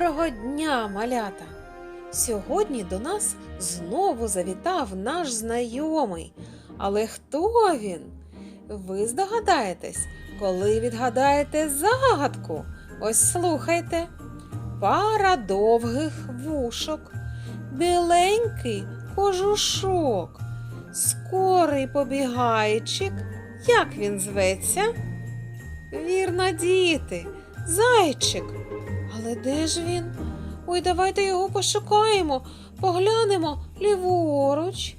Доброго дня, малята! Сьогодні до нас знову завітав наш знайомий. Але хто він? Ви здогадаєтесь, коли відгадаєте загадку. Ось слухайте. Пара довгих вушок, біленький кожушок, скорий побігайчик. Як він зветься? Вірно, діти, зайчик. Але де ж він? Ой, давайте його пошукаємо, поглянемо ліворуч.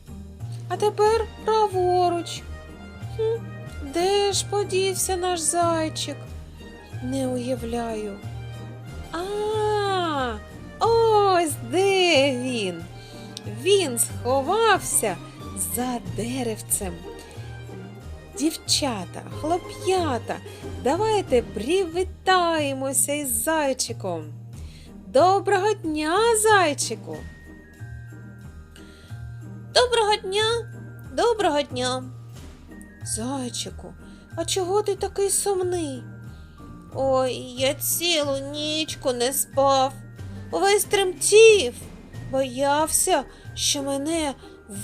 А тепер праворуч. Хм, де ж подівся наш зайчик? Не уявляю. А, ось де він. Він сховався за деревцем. Дівчата, хлоп'ята, давайте привітаємося із зайчиком. Доброго дня, зайчику. Доброго дня, доброго дня. Зайчику, а чого ти такий сумний? Ой, я цілу нічку не спав. Увесь тремтів. Боявся, що мене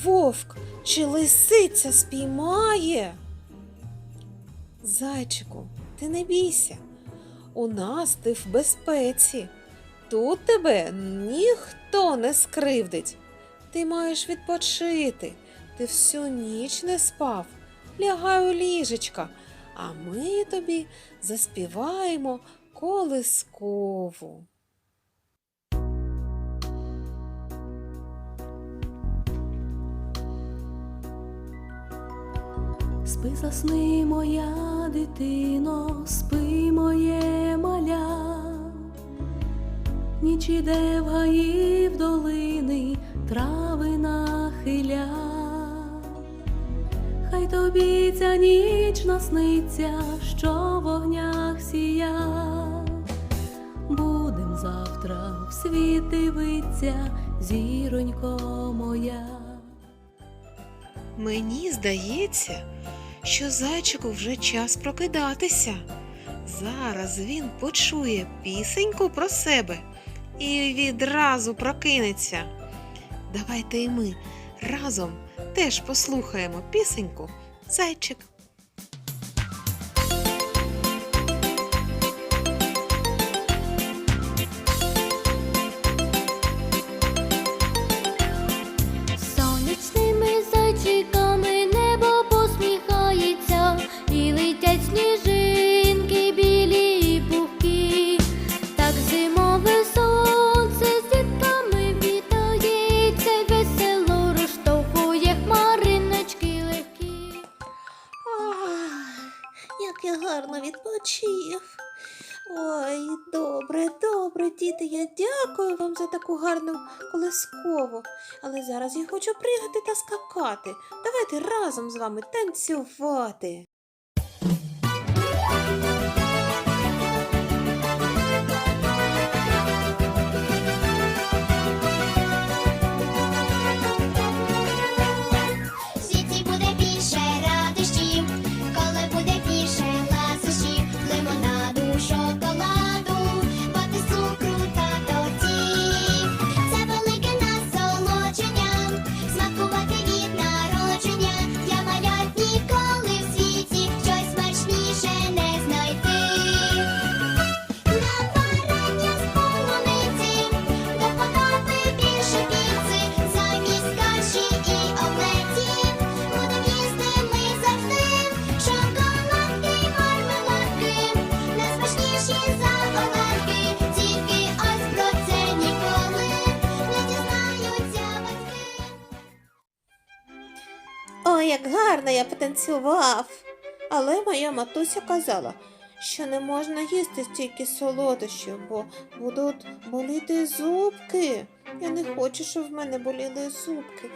вовк чи лисиця спіймає. Зайчику, ти не бійся. У нас ти в безпеці. Тут тебе ніхто не скривдить. Ти маєш відпочити. Ти всю ніч не спав. Лягай у ліжечка, а ми тобі заспіваємо колискову. Спи засни, моя дитино, спи моє маля, ніч іде в гаї в долини, трави нахиля, хай тобі ця ніч насниться, що в вогнях сія. Будем завтра в світ дивиться, зіронько моя. Мені здається, що зайчику вже час прокидатися. Зараз він почує пісеньку про себе і відразу прокинеться. Давайте і ми разом теж послухаємо пісеньку Зайчик. Гарно відпочив. Ой, добре, добре, діти, я дякую вам за таку гарну колискову. Але зараз я хочу пригати та скакати. Давайте разом з вами танцювати. Як гарно я потанцював. Але моя матуся казала, що не можна їсти стільки солодощів, бо будуть боліти зубки. Я не хочу, щоб в мене боліли зубки.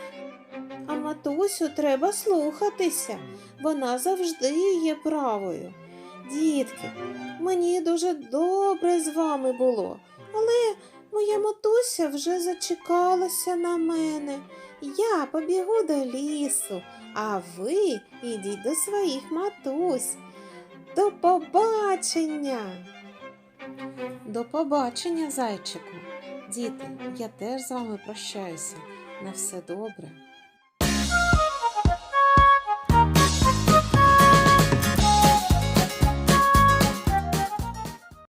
А матусю треба слухатися. Вона завжди є правою. Дітки, мені дуже добре з вами було, але моя матуся вже зачекалася на мене. Я побігу до лісу, а ви ідіть до своїх матусь. До побачення! До побачення, зайчику. Діти, я теж з вами прощаюся. На все добре.